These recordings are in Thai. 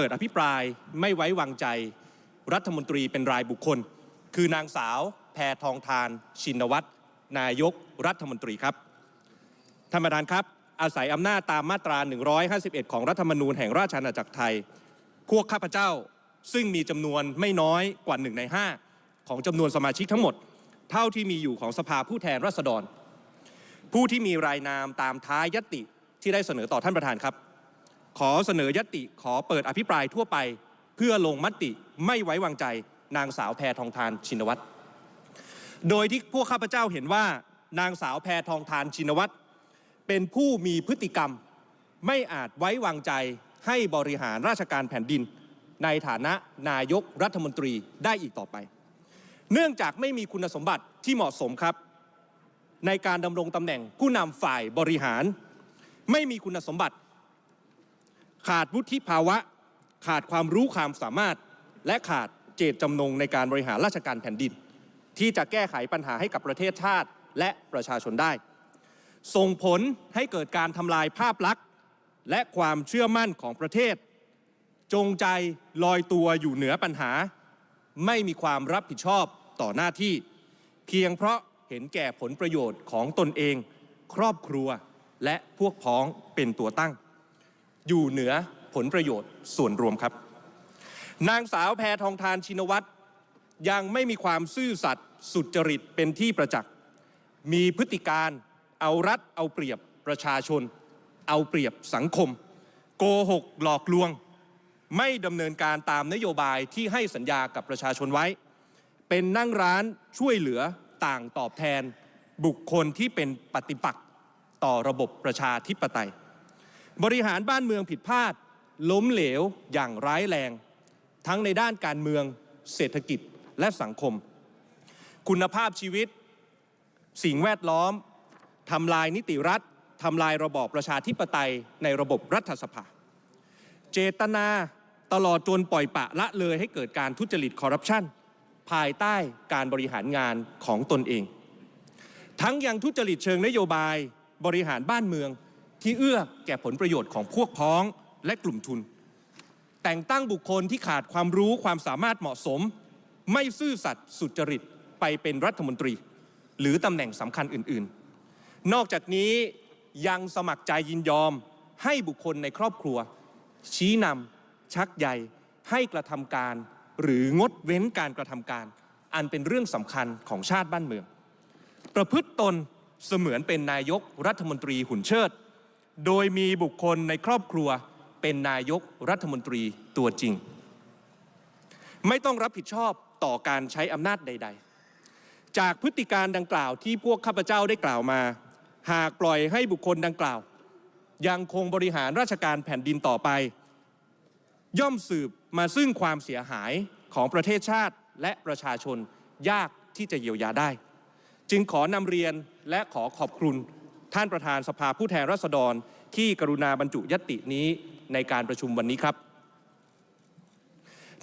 เปิดอภิปรายไม่ไว้วางใจ รัฐมนตรีเป็นรายบุคคล คือนางสาวแพทองทาน ชินวัตรนายกรัฐมนตรีครับท่านประธานครับ อาศัยอำนาจตามมาตรา 151 ของรัฐธรรมนูญแห่งราชอาณาจักรไทยพวกข้าพเจ้าซึ่งมีจำนวนไม่น้อยกว่าหนึ่งใน 5 ของจำนวนสมาชิกทั้งหมด เท่าที่มีอยู่ของสภาผู้แทนราษฎร ผู้ที่มีรายนามตามท้ายยติที่ได้เสนอต่อท่านประธานครับ ขอเสนอยติขอเปิดอภิปรายทั่วไป เพื่อลงมติไม่ไว้วางใจนางสาวแพทองทานชินวัตร โดยที่พวกข้าพเจ้าเห็นว่านางสาวแพทองทานชินวัตร เป็นผู้มีพฤติกรรม ไม่อาจไว้วางใจให้บริหารราชการแผ่นดิน ในฐานะนายกรัฐมนตรีได้อีกต่อไป เนื่องจากไม่มีคุณสมบัติที่เหมาะสมครับ ในการดำรงตำแหน่งผู้นำฝ่ายบริหาร ไม่มีคุณสมบัติ ขาดวุฒิภาวะ ขาดความรู้ความสามารถ และขาดเจตจำนงในการบริหารราชการแผ่นดิน ที่จะแก้ไขปัญหาให้กับประเทศชาติและประชาชนได้ ส่งผลให้เกิดการทำลายภาพลักษณ์ และความเชื่อมั่นของประเทศ จงใจลอยตัวอยู่เหนือปัญหา ไม่มีความรับผิดชอบต่อหน้าที่ เพียงเพราะเห็นแก่ผลประโยชน์ของตนเอง ครอบครัวและพวกพ้องเป็นตัวตั้ง อยู่เหนือผลประโยชน์ส่วนรวมครับ นางสาวแพทองทานชินวัตรยังไม่มีความซื่อสัตย์สุจริตเป็นที่ประจักษ์ มีพฤติการเอารัดเอาเปรียบประชาชน เอาเปรียบสังคม โกหกหลอกลวง ไม่ดำเนินการตามนโยบายที่ให้สัญญากับประชาชนไว้ เป็นนั่งร้านช่วยเหลือต่างตอบแทน บุคคลที่เป็นปฏิปักษ์ต่อระบบประชาธิปไตย บริหารบ้านเมืองผิดพลาด ล้มเหลวอย่างร้ายแรง ทั้งในด้านการเมืองเศรษฐกิจและสังคม คุณภาพชีวิต สิ่งแวดล้อมทำลายนิติรัฐทำลายระบอบประชาธิปไตยในระบบรัฐสภา เจตนาตลอดจนปล่อยปะละเลยให้เกิดการทุจริตคอร์รัปชันภายใต้การบริหารงานของตนเอง ทั้งยังทุจริตเชิงนโยบายบริหารบ้านเมือง ที่เอื้อแก่ผลประโยชน์ของพวกพ้องและกลุ่มทุน แต่งตั้งบุคคลที่ขาดความรู้ความสามารถเหมาะสม ไม่ซื่อสัตย์สุจริตไปเป็นรัฐมนตรี หรือตำแหน่งสำคัญอื่นๆ นอกจากนี้ยังสมัครใจยินยอมให้บุคคลในครอบครัว ชี้นำชักใยให้กระทำการ หรืองดเว้นการกระทำการ อันเป็นเรื่องสำคัญของชาติบ้านเมือง ประพฤติตนเสมือนเป็นนายกรัฐมนตรีหุ่นเชิด โดยมีบุคคลในครอบครัวเป็นนายกรัฐมนตรีตัวจริง ไม่ต้องรับผิดชอบต่อการใช้อำนาจใด ๆ จากพฤติการดังกล่าวที่พวกข้าพเจ้าได้กล่าวมา หากปล่อยให้บุคคลดังกล่าว ยังคงบริหารราชการแผ่นดินต่อไป ย่อมสืบมาซึ่งความเสียหายของประเทศชาติและประชาชนยากที่จะเยียวยาได้ จึงขอนำเรียนและขอขอบคุณ ท่านประธานสภาผู้แทนราษฎรที่กรุณาบรรจุยตินี้ในการประชุมวันนี้ครับ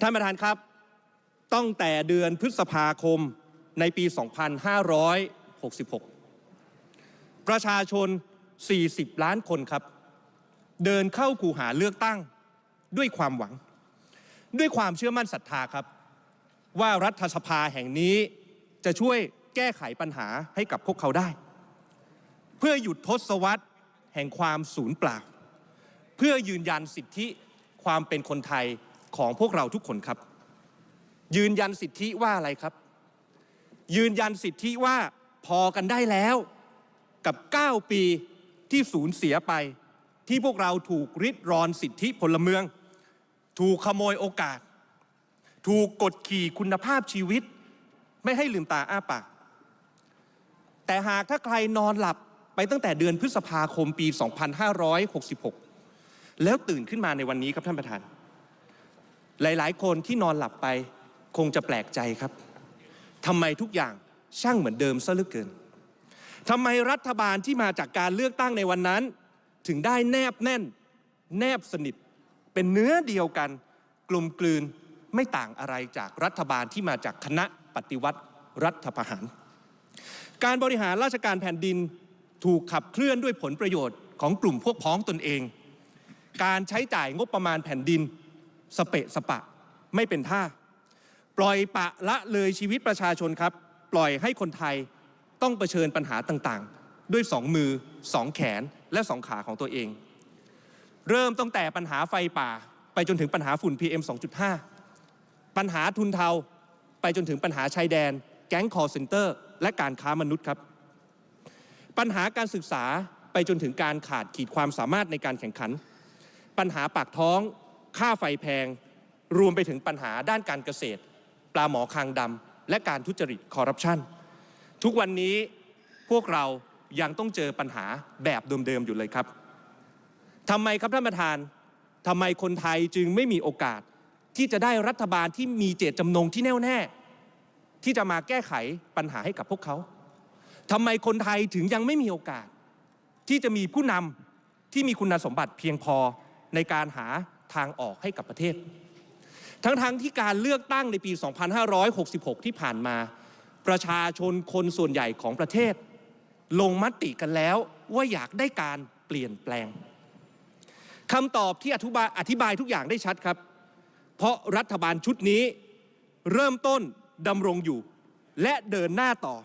ท่านประธานครับตั้งแต่เดือนพฤษภาคมในปี 2566 ประชาชน 40 ล้านคนครับ เดินเข้าคูหาเลือกตั้งด้วยความหวัง ด้วยความเชื่อมั่นศรัทธาครับ ว่ารัฐสภาแห่งนี้จะช่วยแก้ไขปัญหาให้กับพวกเขาได้ เพื่อหยุดทศวรรษแห่งความสูญเปล่า เพื่อยืนยันสิทธิความเป็นคนไทยของพวกเราทุกคนครับ ยืนยันสิทธิว่าอะไรครับ ยืนยันสิทธิว่าพอกันได้แล้วกับ 9 ปีที่สูญเสียไป ที่พวกเราถูกริดรอนสิทธิพลเมือง ถูกขโมยโอกาส ถูกกดขี่คุณภาพชีวิต ไม่ให้ลืมตาอ้าปากแต่หากถ้าใครนอนหลับ ไปตั้งแต่เดือนพฤษภาคมปี 2566 แล้วตื่นขึ้นมาในวันนี้ครับท่านประธาน หลายๆ คนที่นอนหลับไปคงจะแปลกใจครับทำไมทุกอย่างช่างเหมือนเดิมซะเหลือเกินทำไมรัฐบาลที่มาจากการเลือกตั้งในวันนั้น ถึงได้แนบแน่น แนบสนิท เป็นเนื้อเดียวกัน กลมกลืนไม่ต่างอะไรจากรัฐบาลที่มาจากคณะปฏิวัติรัฐประหาร การบริหารราชการแผ่นดิน ถูกขับเคลื่อนด้วยผลประโยชน์ของกลุ่มพวกพ้องตนเอง การใช้จ่ายงบประมาณแผ่นดิน สเปะสปะไม่เป็นท่า ปล่อยปะละเลยชีวิตประชาชนครับ ปล่อยให้คนไทยต้องเผชิญปัญหาต่างๆ ด้วยสองมือสองแขนและสองขาของตัวเอง เริ่มตั้งแต่ปัญหาไฟป่า ไปจนถึงปัญหาฝุ่น PM 2.5 ปัญหาทุนเทา ไปจนถึงปัญหาชายแดน แก๊งคอร์เซนเตอร์ และการค้ามนุษย์ครับ ปัญหาการศึกษาไปจนถึงการขาดขีดความสามารถในการแข่งขัน ปัญหาปากท้อง ค่าไฟแพง รวมไปถึงปัญหาด้านการเกษตร ปลาหมอคางดำและการทุจริตคอร์รัปชันทุกวันนี้พวกเรายังต้องเจอปัญหาแบบเดิมๆอยู่เลยครับทำไมครับท่านประธานทำไมคนไทยจึงไม่มีโอกาสที่จะได้รัฐบาลที่มีเจตจำนงที่แน่วแน่ ที่จะมาแก้ไขปัญหาให้กับพวกเขา ทำไมคนไทยถึงยังไม่มีโอกาส ที่จะมีผู้นำที่มีคุณสมบัติเพียงพอในการหาทางออกให้กับประเทศ ทั้งๆทที่การเลือกตั้งในปี 2566 ที่ผ่านมา ประชาชนคนส่วนใหญ่ของประเทศ ลงมติกันแล้วว่าอยากได้การเปลี่ยนแปลงคำตอบที่อธิบายอธิบายทุกอย่างได้ชัดครับ เพราะรัฐบาลชุดนี้เริ่มต้นดำรงอยู่ และเดินหน้าต่อ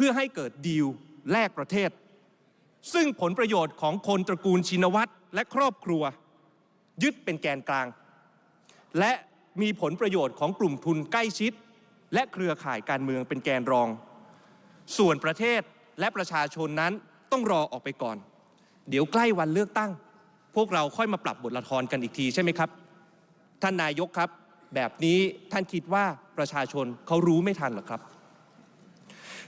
เพื่อให้เกิดดีลแลกประเทศ ซึ่งผลประโยชน์ของคนตระกูลชินวัตรและครอบครัว ยึดเป็นแกนกลาง และมีผลประโยชน์ของกลุ่มทุนใกล้ชิด และเครือข่ายการเมืองเป็นแกนรอง ส่วนประเทศและประชาชนนั้นต้องรอออกไปก่อน เดี๋ยวใกล้วันเลือกตั้ง พวกเราค่อยมาปรับบทละครกันอีกทีใช่ไหมครับ ท่านนายกครับ แบบนี้ท่านคิดว่าประชาชนเขารู้ไม่ทันหรอครับ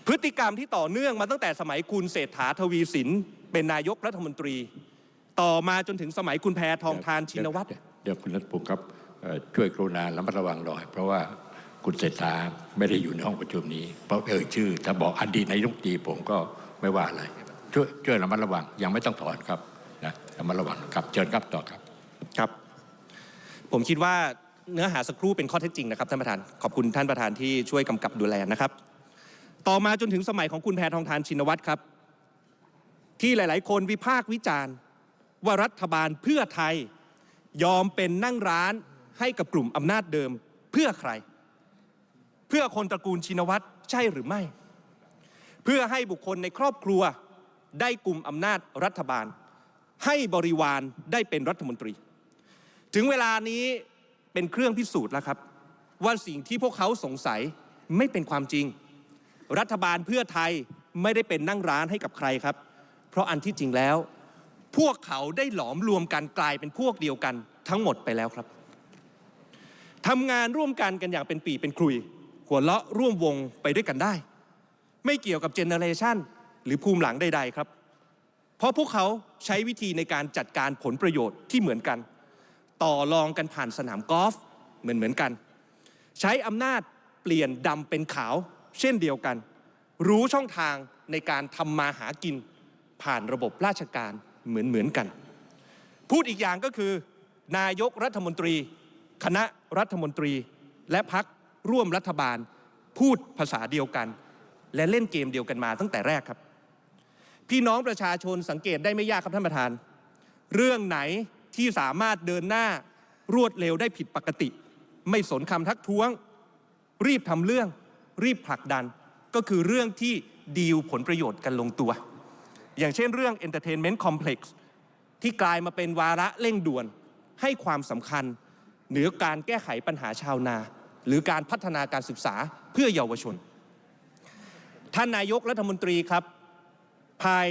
พฤติกรรมที่ต่อเนื่องมาตั้งแต่สมัยคุณเศรษฐาทวีสินเป็นนายกรัฐมนตรี ต่อมาจนถึงสมัยคุณแพทองทานชินวัตรเดี๋ยเดี๋ยวคุณรัฐพงศ์ครับเอ่อช่วยกรุณาระมัดระวังหน่อย เพราะว่าคุณเศรษฐาไม่ได้อยู่ในห้องประชุมนี้ เพราะเอ่ยชื่อ ถ้าบอกอดีตนายกรัฐมนตรีผมก็ไม่ว่าอะไรช่วยช่วยระมัดระวังยังไม่ต้องถอนครับนะระมัดระวังครับเชิญครับต่อครับครับ ผมคิดว่าเนื้อหาสักครู่เป็นข้อเท็จจริงนะครับท่านประธานขอบคุณท่านประธานที่ช่วยกำกับดูแลนะครับ ต่อมาจนถึงสมัยของคุณแพทองทานชินวัตรครับ ที่หลาย ๆ คนวิพากษ์วิจารณ์ ว่ารัฐบาลเพื่อไทยยอมเป็นนั่งร้านให้กับกลุ่มอำนาจเดิมเพื่อใคร เพื่อคนตระกูลชินวัตรใช่หรือไม่ เพื่อให้บุคคลในครอบครัวได้กลุ่มอำนาจรัฐบาล ให้บริวารได้เป็นรัฐมนตรี ถึงเวลานี้เป็นเครื่องพิสูจน์แล้วครับ ว่าสิ่งที่พวกเขาสงสัยไม่เป็นความจริง รัฐบาลเพื่อไทยไม่ได้เป็นนั่งร้านให้กับใครครับ เพราะอันที่จริงแล้ว พวกเขาได้หลอมรวมกันกลายเป็นพวกเดียวกันทั้งหมดไปแล้วครับทำงานร่วมกันกันอย่างเป็นปีเป็นคลุย หัวเราะร่วมวงไปด้วยกันได้ ไม่เกี่ยวกับเจเนเรชันหรือภูมิหลังใดๆครับ เพราะพวกเขาใช้วิธีในการจัดการผลประโยชน์ที่เหมือนกัน ต่อรองกันผ่านสนามกอล์ฟเหมือนเหมือนกัน ใช้อำนาจเปลี่ยนดำเป็นขาว เช่นเดียวกัน รู้ช่องทางในการทำมาหากิน ผ่านระบบราชการเหมือนเหมือนกัน พูดอีกอย่างก็คือ นายกรัฐมนตรี คณะรัฐมนตรี และพักร่วมรัฐบาล พูดภาษาเดียวกัน และเล่นเกมเดียวกันมาตั้งแต่แรกครับ พี่น้องประชาชนสังเกตได้ไม่ยากครับท่านประธาน เรื่องไหนที่สามารถเดินหน้ารวดเร็วได้ผิดปกติ ไม่สนคำทักท้วง รีบทำเรื่อง รีบผลักดันก็คือเรื่องที่ดีลผลประโยชน์กันลงตัว อย่างเช่นเรื่อง Entertainment Complex ที่กลายมาเป็นวาระเร่งด่วนให้ความสำคัญ เหนือการแก้ไขปัญหาชาวนา หรือการพัฒนาการศึกษาเพื่อเยาวชน ท่านนายกรัฐมนตรีครับ ภาย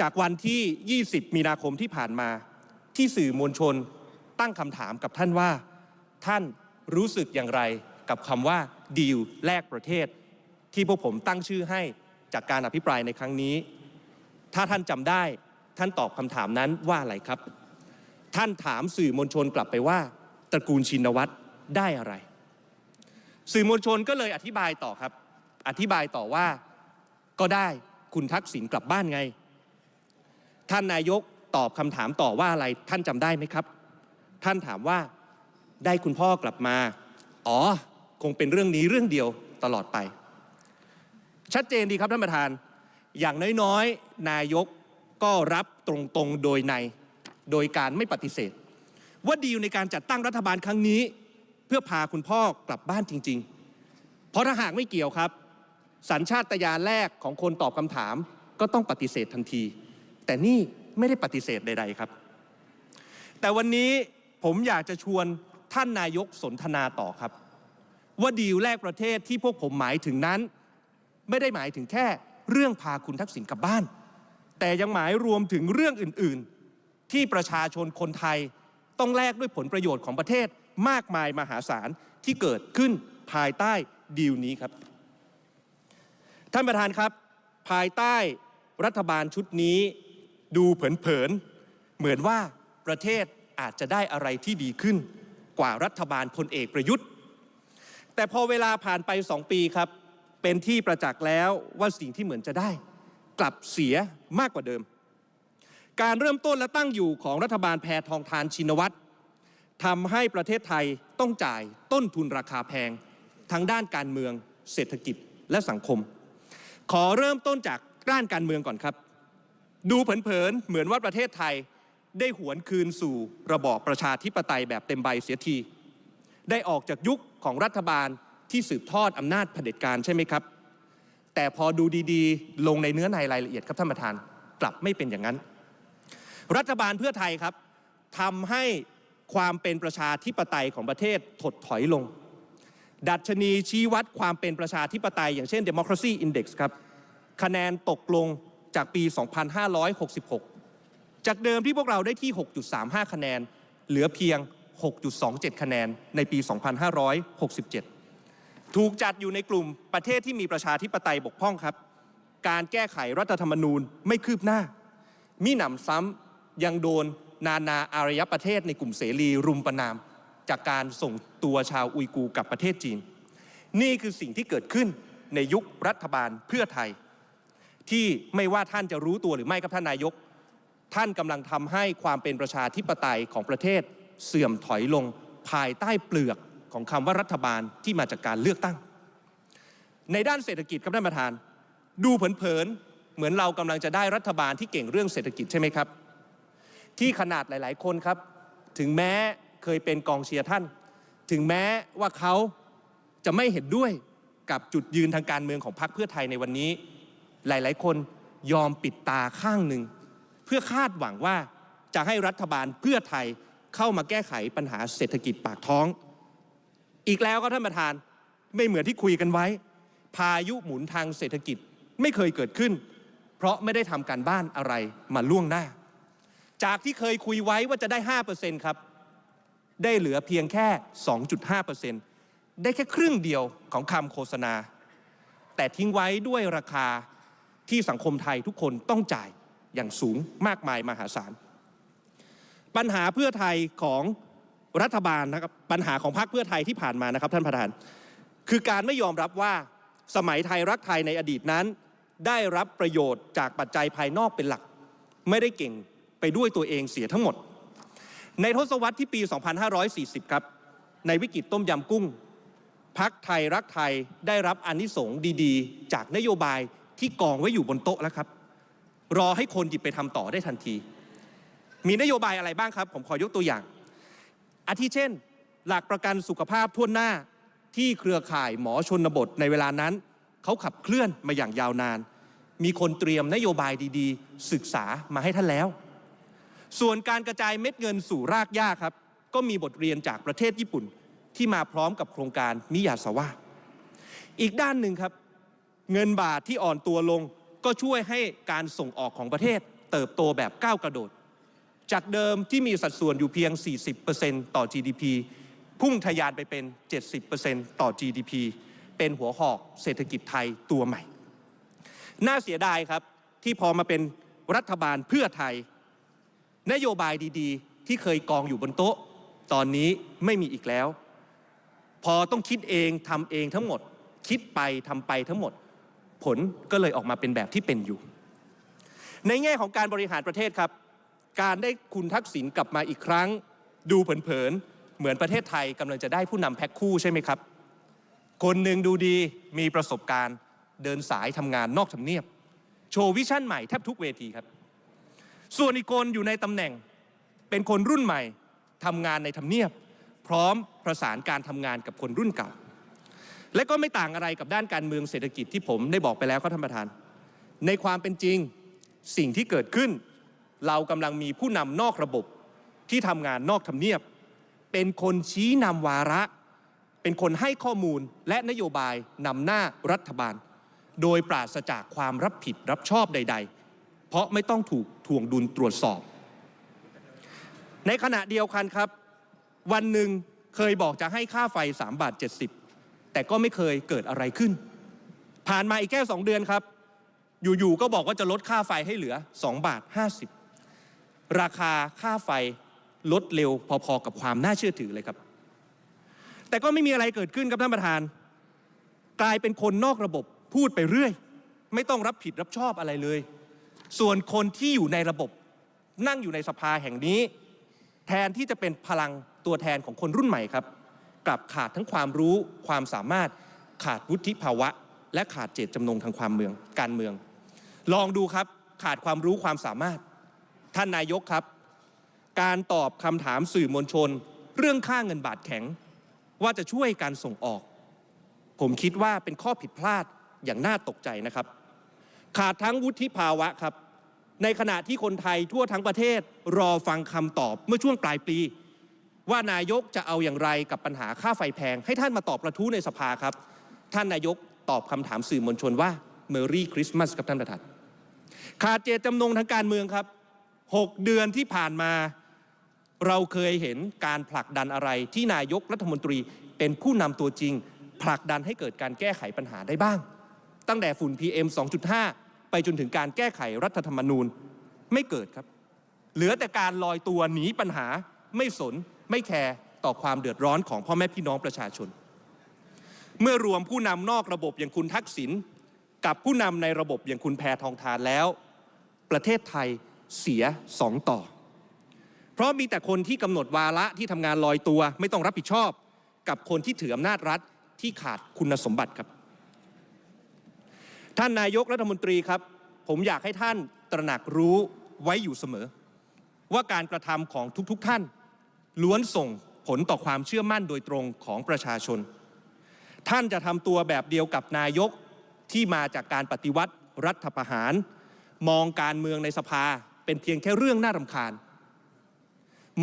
จากวันที่ 20 มีนาคมที่ผ่านมา ที่สื่อมวลชนตั้งคำถามกับท่านว่า ท่านรู้สึกอย่างไรกับคำว่า ดีลแลกประเทศ ที่พวกผมตั้งชื่อให้จากการอภิปรายในครั้งนี้ ถ้าท่านจำได้ท่านตอบคำถามนั้นว่าอะไรครับ ท่านถามสื่อมวลชนกลับไปว่า ตระกูลชินวัตรได้อะไร สื่อมวลชนก็เลยอธิบายต่อครับ อธิบายต่อว่าก็ได้คุณทักษิณกลับบ้านไง ท่านนายกตอบคำถามต่อว่าอะไรท่านจำได้ไหมครับ ท่านถามว่าได้คุณพ่อกลับมา อ๋อ คงเป็นเรื่องนี้เรื่องเดียวตลอดไป ชัดเจนดีครับท่านประธาน อย่างน้อยๆ นายกก็รับตรงๆโดยในโดยการไม่ปฏิเสธ ว่าดีลในการจัดตั้งรัฐบาลครั้งนี้ เพื่อพาคุณพ่อกลับบ้านจริง ๆ เพราะถ้าหากไม่เกี่ยวครับ สัญชาตญาณแรกของคนตอบคำถามก็ต้องปฏิเสธทันที แต่นี่ไม่ได้ปฏิเสธใด ๆครับ แต่วันนี้ผมอยากจะชวนท่านนายกสนทนาต่อครับ ว่าดีลแรกประเทศที่พวกผมหมายถึงนั้น ไม่ได้หมายถึงแค่เรื่องพาคุณทักษิณกลับบ้าน แต่ยังหมายรวมถึงเรื่องอื่นๆ ที่ประชาชนคนไทยต้องแลกด้วยผลประโยชน์ของประเทศมากมายมหาศาลที่เกิดขึ้นภายใต้ดีลนี้ครับ ท่านประธานครับ ภายใต้รัฐบาลชุดนี้ดูเผินๆเหมือนว่าประเทศอาจจะได้อะไรที่ดีขึ้น กว่ารัฐบาลพลเอกประยุทธ์ แต่พอเวลาผ่านไปสองปีครับ เป็นที่ประจักษ์แล้วว่าสิ่งที่เหมือนจะได้ กลับเสียมากกว่าเดิม การเริ่มต้นและตั้งอยู่ของรัฐบาลแพทองทานชินวัตรทำให้ประเทศไทยต้องจ่ายต้นทุนราคาแพง ทั้งด้านการเมือง เศรษฐกิจและสังคม ขอเริ่มต้นจากด้านการเมืองก่อนครับ ดูเผินๆเหมือนว่าประเทศไทยได้หวนคืนสู่ระบอบประชาธิปไตยแบบเต็มใบเสียที ได้ออกจากยุคของรัฐบาลที่สืบทอดอำนาจเผด็จการใช่ไหมครับ แต่พอดูดีๆ ลงในเนื้อในรายละเอียดครับท่านประธาน กลับไม่เป็นอย่างนั้น รัฐบาลเพื่อไทยครับทำให้ความเป็นประชาธิปไตยของประเทศถดถอยลง ดัชนีชี้วัดความเป็นประชาธิปไตย อย่างเช่น Democracy Index ครับ คะแนนตกลงจากปี 2566 จากเดิมที่พวกเราได้ที่ 6.35 คะแนน เหลือเพียง 6.27 คะแนนในปี 2567 ถูกจัดอยู่ในกลุ่มประเทศที่มีประชาธิปไตยบกพร่องครับ การแก้ไขรัฐธรรมนูญไม่คืบหน้ามิหนำซ้ำยังโดนนานาอารยประเทศในกลุ่มเสรีรุมประนาม จากการส่งตัวชาวอุยกูร์กับประเทศจีน นี่คือสิ่งที่เกิดขึ้นในยุครัฐบาลเพื่อไทย ที่ไม่ว่าท่านจะรู้ตัวหรือไม่ครับท่านนายก ท่านกำลังทำให้ความเป็นประชาธิปไตยของประเทศ เสื่อมถอยลงภายใต้เปลือกของคำว่ารัฐบาลที่มาจากการเลือกตั้ง ในด้านเศรษฐกิจครับท่านประธาน ดูเผินๆเหมือนเรากำลังจะได้รัฐบาลที่เก่งเรื่องเศรษฐกิจใช่ไหมครับ ที่ขนาดหลาย ๆ คนครับ ถึงแม้เคยเป็นกองเชียร์ท่าน ถึงแม้ว่าเขาจะไม่เห็นด้วยกับจุดยืนทางการเมืองของพรรคเพื่อไทยในวันนี้ หลาย ๆ คนยอมปิดตาข้างหนึ่ง เพื่อคาดหวังว่าจะให้รัฐบาลเพื่อไทย เข้ามาแก้ไขปัญหาเศรษฐกิจปากท้อง อีกแล้วก็ท่านประธานไม่เหมือนที่คุยกันไว้ พายุหมุนทางเศรษฐกิจไม่เคยเกิดขึ้น เพราะไม่ได้ทำการบ้านอะไรมาล่วงหน้า จากที่เคยคุยไว้ว่าจะได้ 5%ครับ ได้เหลือเพียงแค่ 2.5%ได้แค่ครึ่งเดียวของคำโฆษณา แต่ทิ้งไว้ด้วยราคาที่สังคมไทยทุกคนต้องจ่ายอย่างสูงมากมายมหาศาล ปัญหาเพื่อไทยของรัฐบาลนะครับปัญหาของพรรคเพื่อไทยที่ผ่านมานะครับท่านประธาน คือการไม่ยอมรับว่าสมัยไทยรักไทยในอดีตนั้น ได้รับประโยชน์จากปัจจัยภายนอกเป็นหลัก ไม่ได้เก่งไปด้วยตัวเองเสียทั้งหมด ในทศวรรษที่ปี 2540 ครับ ในวิกฤตต้มยำกุ้งพักไทยรักไทยได้รับอนิสงส์ดีๆ จากนโยบายที่กองไว้อยู่บนโต๊ะแล้วครับ รอให้คนหยิบไปทำต่อได้ทันที มีนโยบายอะไรบ้างครับ ผมขอยกตัวอย่าง อาทิเช่น หลักประกันสุขภาพทั่วหน้าที่เครือข่ายหมอชนบทในเวลานั้นเขาขับเคลื่อนมาอย่างยาวนาน มีคนเตรียมนโยบายดีๆ ศึกษามาให้ท่านแล้ว ส่วนการกระจายเม็ดเงินสู่รากหญ้าครับ ก็มีบทเรียนจากประเทศญี่ปุ่นที่มาพร้อมกับโครงการมิยาสวะอีกด้านหนึ่งครับ เงินบาทที่อ่อนตัวลงก็ช่วยให้การส่งออกของประเทศ เติบโตแบบก้าวกระโดด จากเดิมที่มีสัดส่วนอยู่เพียง 40%ต่อ GDP พุ่งทะยานไปเป็น 70%ต่อ GDP เป็นหัวหอกเศรษฐกิจไทยตัวใหม่ น่าเสียดายครับที่พอมาเป็นรัฐบาลเพื่อไทย นโยบายดีๆ ที่เคยกองอยู่บนโต๊ะ ตอนนี้ไม่มีอีกแล้ว พอต้องคิดเองทำเองทั้งหมด คิดไปทำไปทั้งหมด ผลก็เลยออกมาเป็นแบบที่เป็นอยู่ ในแง่ของการบริหารประเทศครับ การได้คุณทักษิณกลับมาอีกครั้ง ดูเผินๆเหมือนประเทศไทยกำลังจะได้ผู้นำแพ็คคู่ใช่ไหมครับ คนหนึ่งดูดีมีประสบการณ์เดินสายทำงานนอกทำเนียบ โชว์วิชั่นใหม่แทบทุกเวทีครับ ส่วนอีกคนอยู่ในตำแหน่งเป็นคนรุ่นใหม่ทำงานในทำเนียบ พร้อมประสานการทำงานกับคนรุ่นเก่า และก็ไม่ต่างอะไรกับด้านการเมืองเศรษฐกิจที่ผมได้บอกไปแล้วครับท่านประธาน ในความเป็นจริงสิ่งที่เกิดขึ้น เรากำลังมีผู้นำนอกระบบที่ทำงานนอกทำเนียบ เป็นคนชี้นำวาระ เป็นคนให้ข้อมูลและนโยบายนำหน้ารัฐบาล โดยปราศจากความรับผิดรับชอบใด ๆ เพราะไม่ต้องถูกทวงดุลตรวจสอบ ในขณะเดียวกันครับ วันหนึ่งเคยบอกจะให้ค่าไฟ 3 บาท 70 แต่ก็ไม่เคยเกิดอะไรขึ้น ผ่านมาอีกแค่2เดือนครับ อยู่ๆก็บอกว่าจะลดค่าไฟให้เหลือ 2 บาท 50 ราคาค่าไฟลดเร็วพอๆกับความน่าเชื่อถือเลยครับ แต่ก็ไม่มีอะไรเกิดขึ้นครับท่านประธาน กลายเป็นคนนอกระบบพูดไปเรื่อย ไม่ต้องรับผิดรับชอบอะไรเลย ส่วนคนที่อยู่ในระบบนั่งอยู่ในสภาแห่งนี้ แทนที่จะเป็นพลังตัวแทนของคนรุ่นใหม่ครับ กลับขาดทั้งความรู้ความสามารถขาดวุฒิภาวะ และขาดเจตจำนงทางความเมืองการเมือง ลองดูครับขาดความรู้ความสามารถ ท่านนายกครับ การตอบคำถามสื่อมวลชน เรื่องค่าเงินบาทแข็ง ว่าจะช่วยการส่งออก ผมคิดว่าเป็นข้อผิดพลาดอย่างน่าตกใจนะครับ ขาดทั้งวุฒิภาวะครับ ในขณะที่คนไทยทั่วทั้งประเทศรอฟังคำตอบเมื่อช่วงปลายปี ว่านายกจะเอาอย่างไรกับปัญหาค่าไฟแพง ให้ท่านมาตอบกระทู้ในสภาครับ ท่านนายกตอบคำถามสื่อมวลชนว่าเมอรี่คริสต์มาสครับท่านประธานขาดเจตจำนงทางการเมืองครับ 6 เดือนที่ผ่านมา เราเคยเห็นการผลักดันอะไรที่นายกรัฐมนตรีเป็นผู้นำตัวจริง ผลักดันให้เกิดการแก้ไขปัญหาได้บ้าง ตั้งแต่ฝุ่น PM 2.5 ไปจนถึงการแก้ไขรัฐธรรมนูญไม่เกิดครับ เหลือแต่การลอยตัวหนีปัญหาไม่สนไม่แคร์ต่อความเดือดร้อนของพ่อแม่พี่น้องประชาชน เมื่อรวมผู้นำนอกระบบอย่างคุณทักษิณกับผู้นำในระบบอย่างคุณแพทองทานแล้ว ประเทศไทย เสียสองต่อ เพราะมีแต่คนที่กำหนดวาระที่ทำงานลอยตัว ไม่ต้องรับผิดชอบ กับคนที่ถืออำนาจรัฐที่ขาดคุณสมบัติครับ ท่านนายกรัฐมนตรีครับ ผมอยากให้ท่านตระหนักรู้ไว้อยู่เสมอ ว่าการกระทำของทุกๆทท่าน ล้วนส่งผลต่อความเชื่อมั่นโดยตรงของประชาชน ท่านจะทำตัวแบบเดียวกับนายกที่มาจากการปฏิวัติรัฐประหาร มองการเมืองในสภา เป็นเพียงแค่เรื่องน่ารำคาญ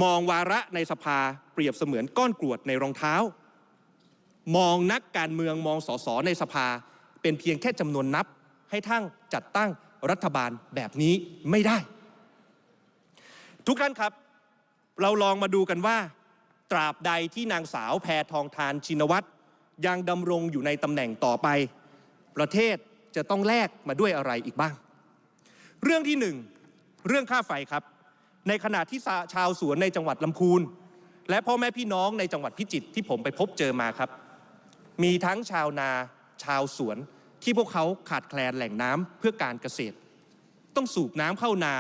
มองวาระในสภาเปรียบเสมือนก้อนกรวดในรองเท้า มองนักการเมืองมองสสในสภา เป็นเพียงแค่จำนวนนับให้ทั้งจัดตั้งรัฐบาลแบบนี้ไม่ได้ ทุกท่านครับ เราลองมาดูกันว่า ตราบใดที่นางสาวแพทองทานชินวัตรยังดำรงอยู่ในตำแหน่งต่อไป ประเทศจะต้องแลกมาด้วยอะไรอีกบ้าง เรื่องที่หนึ่ง เรื่องค่าไฟครับ ในขณะที่ชาวสวนในจังหวัดลำพูน และพ่อแม่พี่น้องในจังหวัดพิจิตรที่ผมไปพบเจอมาครับ มีทั้งชาวนาชาวสวนที่พวกเขาขาดแคลนแหล่งน้ำเพื่อการเกษตร ต้องสูบน้ำเข้านา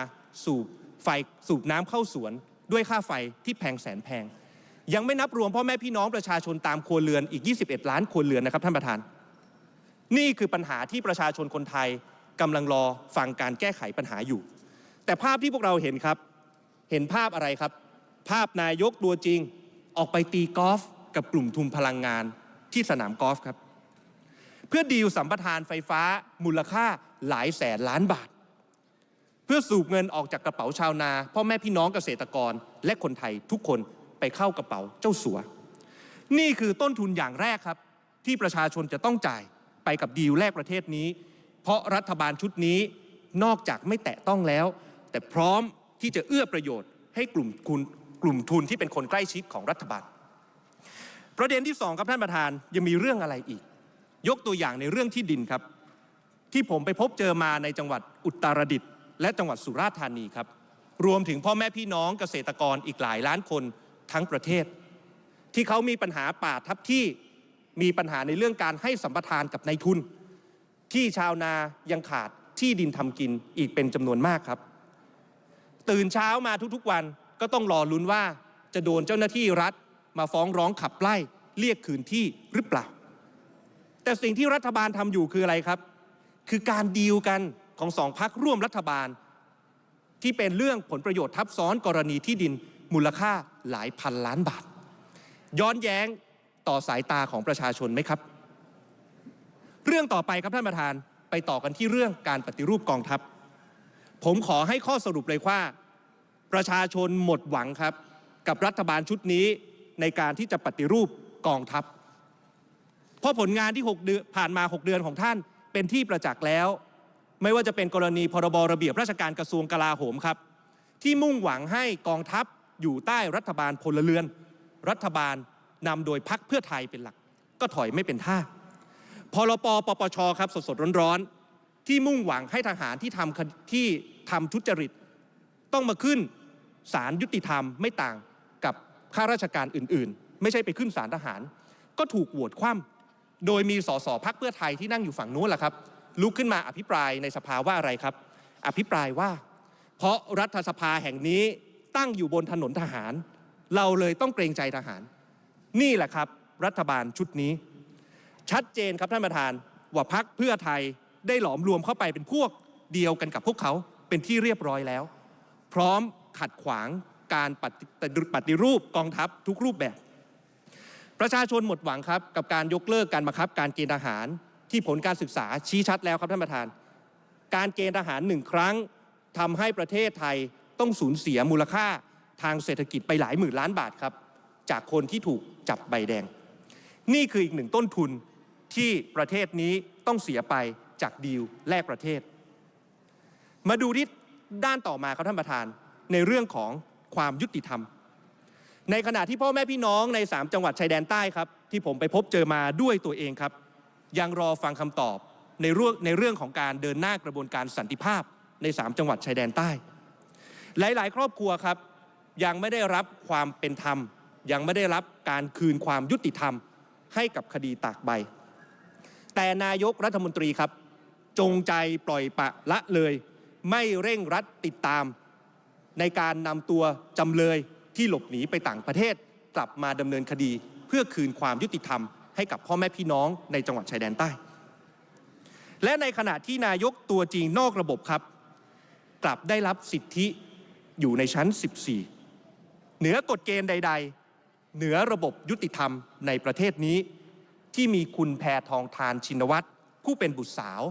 สูบไฟสูบน้ำเข้าสวน ด้วยค่าไฟที่แพงแสนแพง ยังไม่นับรวมพ่อแม่พี่น้องประชาชนตามครัวเรือนอีก 21 ล้านครัวเรือนนะครับท่านประธาน นี่คือปัญหาที่ประชาชนคนไทยกำลังรอฟังการแก้ไขปัญหาอยู่ แต่ภาพที่พวกเราเห็นครับ เห็นภาพอะไรครับ ภาพนายกตัวจริง ออกไปตีกอล์ฟกับกลุ่มทุนพลังงานที่สนามกอล์ฟครับ เพื่อดีลสัมปทานไฟฟ้ามูลค่าหลายแสนล้านบาท เพื่อสูบเงินออกจากกระเป๋าชาวนา พ่อแม่พี่น้องเกษตรกร และคนไทยทุกคนไปเข้ากระเป๋าเจ้าสัว นี่คือต้นทุนอย่างแรกครับ ที่ประชาชนจะต้องจ่ายไปกับดีลแรกประเทศนี้ เพราะรัฐบาลชุดนี้นอกจากไม่แตะต้องแล้ว แต่พร้อมที่จะเอื้อประโยชน์ให้กลุ่มคุณกลุ่มทุนที่เป็นคนใกล้ชิดของรัฐบาล ประเด็นที่สองครับท่านประธานยังมีเรื่องอะไรอีก ยกตัวอย่างในเรื่องที่ดินครับ ที่ผมไปพบเจอมาในจังหวัดอุตรดิตถ์และจังหวัดสุราษฎร์ธานีครับ รวมถึงพ่อแม่พี่น้องเกษตรกรอีกหลายล้านคนทั้งประเทศ ที่เขามีปัญหาป่าทับที่มีปัญหาในเรื่องการให้สัมปทานกับนายทุน ที่ชาวนายังขาดที่ดินทำกินอีกเป็นจำนวนมากครับ ตื่นเช้ามาทุกๆวันก็ต้องรอลุ้นว่าจะโดนเจ้าหน้าที่รัฐมาฟ้องร้องขับไล่เรียกคืนที่หรือเปล่า แต่สิ่งที่รัฐบาลทำอยู่คืออะไรครับ คือการดีลกันของสองพักร่วมรัฐบาล ที่เป็นเรื่องผลประโยชน์ทับซ้อนกรณีที่ดินมูลค่าหลายพันล้านบาท ย้อนแย้งต่อสายตาของประชาชนไหมครับ เรื่องต่อไปครับท่านประธานไปต่อกันที่เรื่องการปฏิรูปกองทัพ ผมขอให้ข้อสรุปเลยว่า ประชาชนหมดหวังครับ กับรัฐบาลชุดนี้ในการที่จะปฏิรูปกองทัพ เพราะผลงานที่6เดือนผ่านมา 6 เดือนของท่านเป็นที่ประจักษ์แล้ว ไม่ว่าจะเป็นกรณีพรบระเบียบราชการกระทรวงกลาโหมครับ ที่มุ่งหวังให้กองทัพอยู่ใต้รัฐบาลพลเรือน รัฐบาลนำโดยพักเพื่อไทยเป็นหลัก ก็ถอยไม่เป็นท่าพรปปปชครับสดๆร้อนๆที่มุ่งหวังให้ทหารที่ทำที่ทำทุจริต ต้องมาขึ้น ศาลยุติธรรมไม่ต่างกับข้าราชการอื่น ๆ ไม่ใช่ไปขึ้นศาลทหาร ก็ถูกโหวตคว่ำโดยมีสสพักเพื่อไทยที่นั่งอยู่ฝั่งนู้นแหละครับลุกขึ้นมาอภิปรายในสภาว่าอะไรครับ อภิปรายว่า เพราะรัฐสภาแห่งนี้ตั้งอยู่บนถนนทหาร เราเลยต้องเกรงใจทหาร นี่แหละครับ รัฐบาลชุดนี้ ชัดเจนครับท่านประธาน ว่าพักเพื่อไทยได้หลอมรวมเข้าไปเป็นพวกเดียวกันกับพวกเขาเป็นที่เรียบร้อยแล้ว พร้อมขัดขวางการปฏิปฏิรูปกองทัพทุกรูปแบบ ประชาชนหมดหวังครับกับการยกเลิกการบังคับ การเกณฑ์ทหารที่ผลการศึกษาชี้ชัดแล้วครับท่านประธาน การเกณฑ์ทหารหนึ่งครั้งทำให้ประเทศไทยต้องสูญเสียมูลค่าทางเศรษฐกิจไปหลายหมื่นล้านบาทครับ จากคนที่ถูกจับใบแดง นี่คืออีกหนึ่งต้นทุนที่ประเทศนี้ต้องเสียไปจากดีลแลกประเทศ มาดูที่ด้านต่อมาครับท่านประธาน ในเรื่องของความยุติธรรม ในขณะที่พ่อแม่พี่น้องใน 3 จังหวัดชายแดนใต้ครับ ที่ผมไปพบเจอมาด้วยตัวเองครับ ยังรอฟังคำตอบในเรื่องในเรื่องของการเดินหน้ากระบวนการสันติภาพใน 3 จังหวัดชายแดนใต้ หลาย ๆ ครอบครัวครับ ยังไม่ได้รับความเป็นธรรม ยังไม่ได้รับการคืนความยุติธรรม ให้กับคดีตากใบ แต่นายกรัฐมนตรีครับ จงใจปล่อยปะละเลย ไม่เร่งรัดติดตาม ในการนำตัวจำเลยที่หลบหนีไปต่างประเทศ กลับมาดำเนินคดี เพื่อคืนความยุติธรรมให้กับพ่อแม่พี่น้องในจังหวัดชายแดนใต้ และในขณะที่นายกตัวจริงนอกระบบครับ กลับได้รับสิทธิอยู่ในชั้น 14 เหนือกฎเกณฑ์ใด ๆ เหนือระบบยุติธรรมในประเทศนี้ ที่มีคุณแพทองทานชินวัตรผู้เป็นบุตรสาว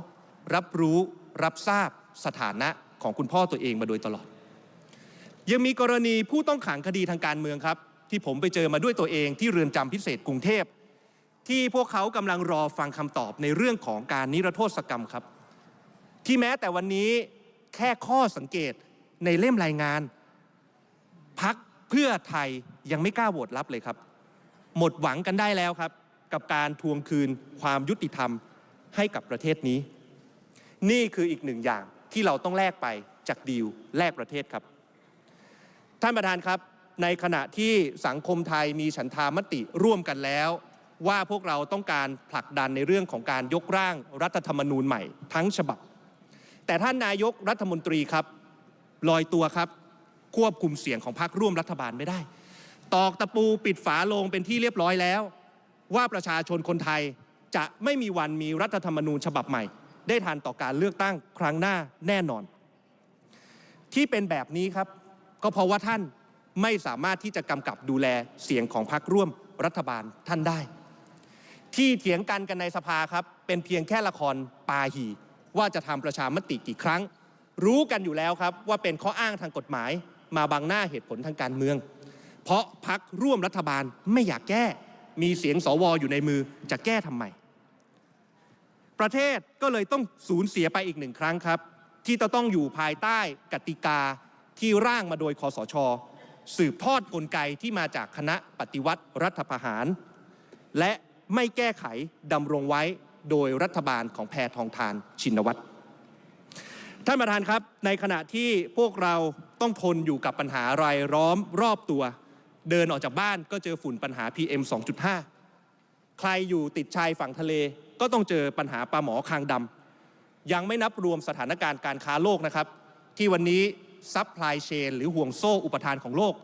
รับรู้รับทราบสถานะของคุณพ่อตัวเองมาโดยตลอด ยังมีกรณีผู้ต้องขังคดีทางการเมืองครับ ที่ผมไปเจอมาด้วยตัวเองที่เรือนจำพิเศษกรุงเทพ ที่พวกเขากำลังรอฟังคำตอบในเรื่องของการนิรโทษกรรมครับ ที่แม้แต่วันนี้แค่ข้อสังเกตในเล่มรายงาน พักเพื่อไทยยังไม่กล้าโหวตรับเลยครับ หมดหวังกันได้แล้วครับ กับการทวงคืนความยุติธรรมให้กับประเทศนี้ นี่คืออีกหนึ่งอย่างที่เราต้องแลกไปจากดีลแลกประเทศครับ ท่านประธานครับ ในขณะที่สังคมไทยมีฉันทามติร่วมกันแล้ว ว่าพวกเราต้องการผลักดันในเรื่องของการยกร่างรัฐธรรมนูญใหม่ทั้งฉบับ แต่ท่านนายกรัฐมนตรีครับลอยตัวครับ ควบคุมเสียงของพรรคร่วมรัฐบาลไม่ได้ ตอกตะปูปิดฝาโลงเป็นที่เรียบร้อยแล้ว ว่าประชาชนคนไทยจะไม่มีวันมีรัฐธรรมนูญฉบับใหม่ ได้ทันต่อการเลือกตั้งครั้งหน้าแน่นอน ที่เป็นแบบนี้ครับ ก็เพราะว่าท่านไม่สามารถที่จะกำกับดูแลเสียงของพรรคร่วมรัฐบาลท่านได้ ที่เถียงกันกันในสภาครับ เป็นเพียงแค่ละครปาหีว่าจะทำประชามติกี่ครั้ง รู้กันอยู่แล้วครับว่าเป็นข้ออ้างทางกฎหมาย มาบังหน้าเหตุผลทางการเมือง เพราะพักร่วมรัฐบาลไม่อยากแก้ มีเสียงสวอยู่ในมือจะแก้ทำไมประเทศก็เลยต้องสูญเสียไปอีกหนึ่งครั้งครับ ที่จะต้องอยู่ภายใต้กติกา ที่ร่างมาโดยคอสช สืบทอดกลไกที่มาจากคณะปฏิวัติรัฐประหาร และไม่แก้ไขดำรงไว้โดยรัฐบาลของแพทองทานชินวัตรท่านประธานครับ ในขณะที่พวกเราต้องทนอยู่กับปัญหารายล้อมรอบตัว เดินออกจากบ้านก็เจอฝุ่นปัญหา PM 2.5 ใครอยู่ติดชายฝั่งทะเลก็ต้องเจอปัญหาปลาหมอคางดำยังไม่นับรวมสถานการณ์การค้าโลกนะครับ ที่วันนี้ ซัพพลายเชนหรือห่วงโซ่อุปทานของโลก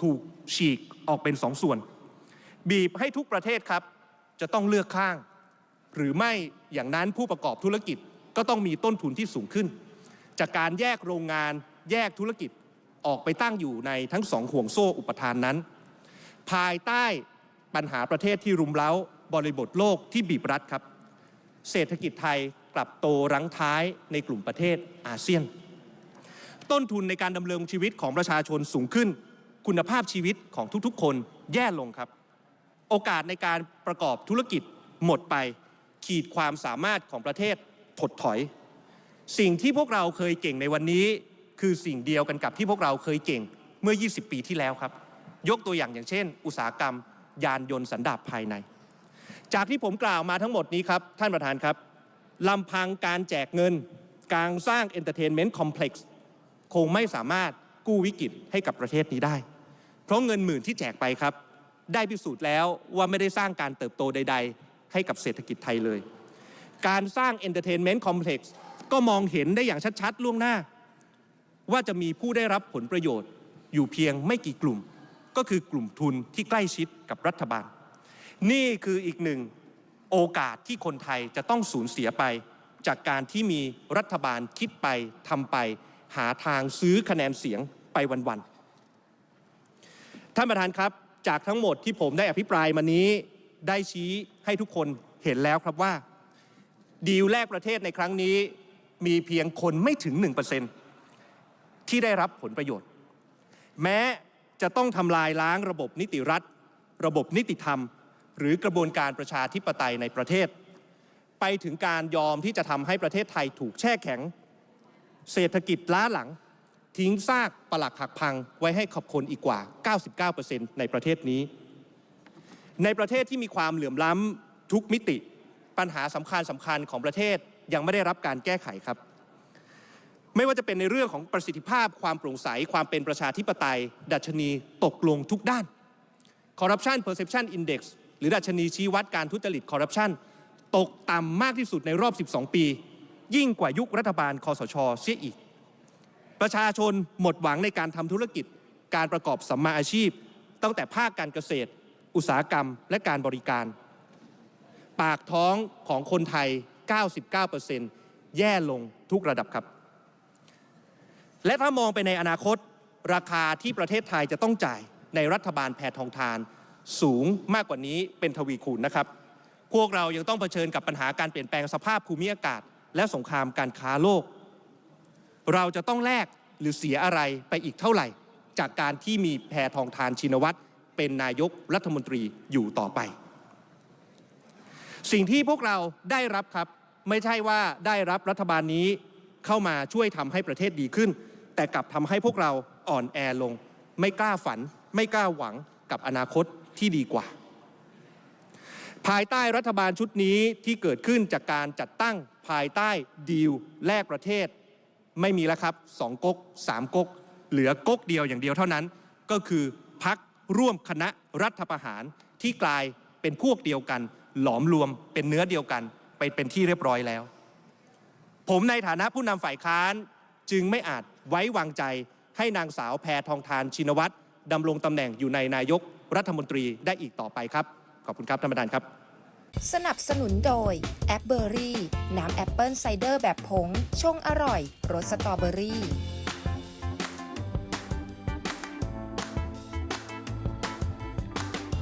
ถูกฉีกออกเป็นสองส่วน บีบให้ทุกประเทศครับ จะต้องเลือกข้าง หรือไม่อย่างนั้นผู้ประกอบธุรกิจก็ต้องมีต้นทุนที่สูงขึ้น จากการแยกโรงงานแยกธุรกิจออกไปตั้งอยู่ในทั้งสองห่วงโซ่อุปทานนั้น ภายใต้ปัญหาประเทศที่รุมเร้าบริบทโลกที่บีบรัดครับ เศรษฐกิจไทยกลับโตรั้งท้ายในกลุ่มประเทศอาเซียน ต้นทุนในการดำเนินชีวิตของประชาชนสูงขึ้น คุณภาพชีวิตของทุกๆ คนแย่ลงครับ โอกาสในการประกอบธุรกิจหมดไป ขีดความสามารถของประเทศถดถอย สิ่งที่พวกเราเคยเก่งในวันนี้ คือสิ่งเดียวกันกับที่พวกเราเคยเก่งเมื่อ 20 ปีที่แล้วครับ ยกตัวอย่างอย่างเช่น อุตสาหกรรม ยานยนต์สันดาปภายใน จากที่ผมกล่าวมาทั้งหมดนี้ครับ ท่านประธานครับลำพังการแจกเงิน การสร้างเอนเตอร์เทนเมนต์คอมเพล็กซ์ คงไม่สามารถกู้วิกฤตให้กับประเทศนี้ได้ เพราะเงินหมื่นที่แจกไปครับ ได้พิสูจน์แล้วว่าไม่ได้สร้างการเติบโตใด ๆ ให้กับเศรษฐกิจไทยเลย การสร้างเอนเตอร์เทนเมนต์คอมเพล็กซ์ก็มองเห็นได้อย่างชัดๆ ล่วงหน้า ว่าจะมีผู้ได้รับผลประโยชน์อยู่เพียงไม่กี่กลุ่ม ก็คือกลุ่มทุนที่ใกล้ชิดกับรัฐบาล นี่คืออีกหนึ่งโอกาสที่คนไทยจะต้องสูญเสียไป จากการที่มีรัฐบาลคิดไปทำไป หาทางซื้อคะแนนเสียงไปวันๆ ท่านประธานครับ จากทั้งหมดที่ผมได้อภิปรายมานี้ได้ชี้ให้ทุกคนเห็นแล้วครับว่า ดีลแรกประเทศในครั้งนี้มีเพียงคนไม่ถึง 1%ที่ได้รับผลประโยชน์ แม้จะต้องทำลายล้างระบบนิติรัฐ ระบบนิติธรรม หรือกระบวนการประชาธิปไตยในประเทศ ไปถึงการยอมที่จะทำให้ประเทศไทยถูกแช่แข็ง เศรษฐกิจล้าหลัง ทิ้งซากปลักหักพังไว้ให้ขอบคนอีกกว่า 99%ในประเทศนี้ ในประเทศที่มีความเหลื่อมล้ำทุกมิติ ปัญหาสำคัญสำคัญของประเทศยังไม่ได้รับการแก้ไขครับ ไม่ว่าจะเป็นในเรื่องของประสิทธิภาพ ความโปร่งใส ความเป็นประชาธิปไตย ดัชนีตกลงทุกด้าน Corruption Perception Index หรือดัชนีชี้วัดการทุจริตคอร์รัปชันตกต่ำมากที่สุดในรอบ 12 ปี ยิ่งกว่ายุครัฐบาลคอสชเสียอีก ประชาชนหมดหวังในการทำธุรกิจ การประกอบสัมมาอาชีพ ตั้งแต่ภาคการเกษตร อุตสาหกรรม และการบริการ ปากท้องของคนไทย 99%แย่ลงทุกระดับครับ และถ้ามองไปในอนาคต ราคาที่ประเทศไทยจะต้องจ่ายในรัฐบาลแพทองทาน สูงมากกว่านี้เป็นทวีคูณนะครับพวกเรายังต้องเผชิญกับปัญหาการเปลี่ยนแปลงสภาพภูมิอากาศ และสงครามการค้าโลก เราจะต้องแลกหรือเสียอะไรไปอีกเท่าไหร่ จากการที่มีแพทองทานชินวัตรเป็นนายกรัฐมนตรีอยู่ต่อไป สิ่งที่พวกเราได้รับครับ ไม่ใช่ว่าได้รับรัฐบาลนี้เข้ามาช่วยทำให้ประเทศดีขึ้น แต่กลับทำให้พวกเราอ่อนแอลง ไม่กล้าฝัน ไม่กล้าหวังกับอนาคตที่ดีกว่า ภายใต้รัฐบาลชุดนี้ที่เกิดขึ้นจากการจัดตั้งภายใต้ดีลแลกประเทศ ไม่มีแล้วครับสองก๊กสามก๊กเหลือก๊กเดียวอย่างเดียวเท่านั้น ก็คือพักร่วมคณะรัฐประหารที่กลายเป็นพวกเดียวกัน หลอมรวมเป็นเนื้อเดียวกัน ไปเป็นที่เรียบร้อยแล้ว ผมในฐานะผู้นำฝ่ายค้านจึงไม่อาจไว้วางใจให้นางสาวแพทองทานชินวัตรดำรงตำแหน่งอยู่ในนายกรัฐมนตรีได้อีกต่อไปครับ ขอบคุณครับท่านประธานครับ สนับสนุนโดยแอปเบอรี่น้ำแอปเปิลไซเดอร์แบบผงชงอร่อยรสสตรอเบอรี่